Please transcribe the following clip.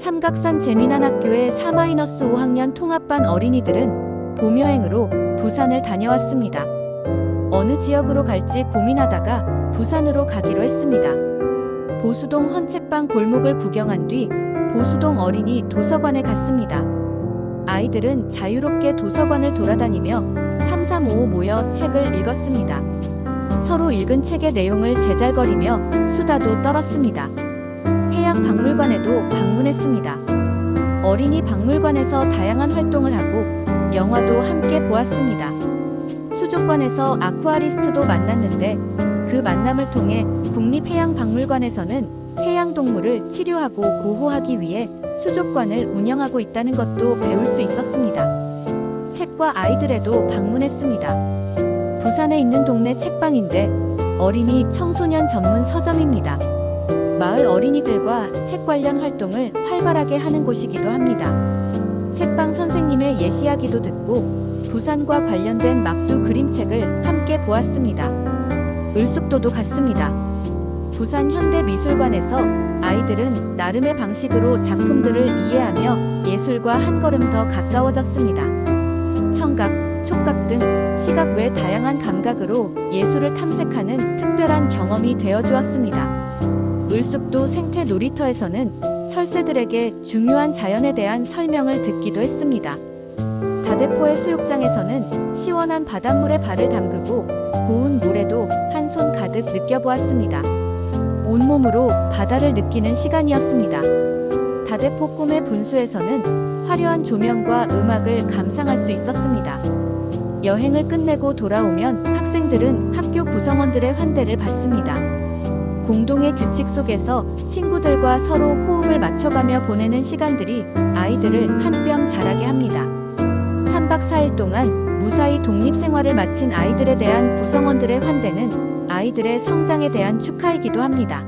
삼각산 재미난 학교의 4-5학년 통합반 어린이들은 봄여행으로 부산을 다녀왔습니다. 어느 지역으로 갈지 고민하다가 부산으로 가기로 했습니다. 보수동 헌책방 골목을 구경한 뒤 보수동 어린이 도서관에 갔습니다. 아이들은 자유롭게 도서관을 돌아다니며 3355 모여 책을 읽었습니다. 서로 읽은 책의 내용을 제잘거리며 수다도 떨었습니다. 해양 박물관에도 방문했습니다. 어린이 박물관에서 다양한 활동을 하고 영화도 함께 보았습니다. 수족관에서 아쿠아리스트도 만났는데 그 만남을 통해 국립해양박물관에서는 해양동물을 치료하고 보호하기 위해 수족관을 운영하고 있다는 것도 배울 수 있었습니다. 책과 아이들에도 방문했습니다. 부산에 있는 동네 책방인데 어린이 청소년 전문 서점입니다. 마을 어린이들과 책 관련 활동을 활발하게 하는 곳이기도 합니다. 책방 선생님의 예시 이야기도 듣고 부산과 관련된 막두 그림책을 함께 보았습니다. 을숙도도 갔습니다. 부산 현대미술관에서 아이들은 나름의 방식으로 작품들을 이해하며 예술과 한 걸음 더 가까워졌습니다. 청각, 촉각 등 시각 외 다양한 감각으로 예술을 탐색하는 특별한 경험이 되어 주었습니다. 을숙도 생태 놀이터에서는 철새들에게 중요한 자연에 대한 설명을 듣기도 했습니다. 다대포의 수욕장에서는 시원한 바닷물에 발을 담그고 고운 물에도 한 손 가득 느껴보았습니다. 온몸으로 바다를 느끼는 시간이었습니다. 다대포 꿈의 분수에서는 화려한 조명과 음악을 감상할 수 있었습니다. 여행을 끝내고 돌아오면 학생들은 학교 구성원들의 환대를 받습니다. 공동의 규칙 속에서 친구들과 서로 호흡을 맞춰가며 보내는 시간들이 아이들을 한 뼘 자라게 합니다. 3박 4일 동안 무사히 독립생활을 마친 아이들에 대한 구성원들의 환대는 아이들의 성장에 대한 축하이기도 합니다.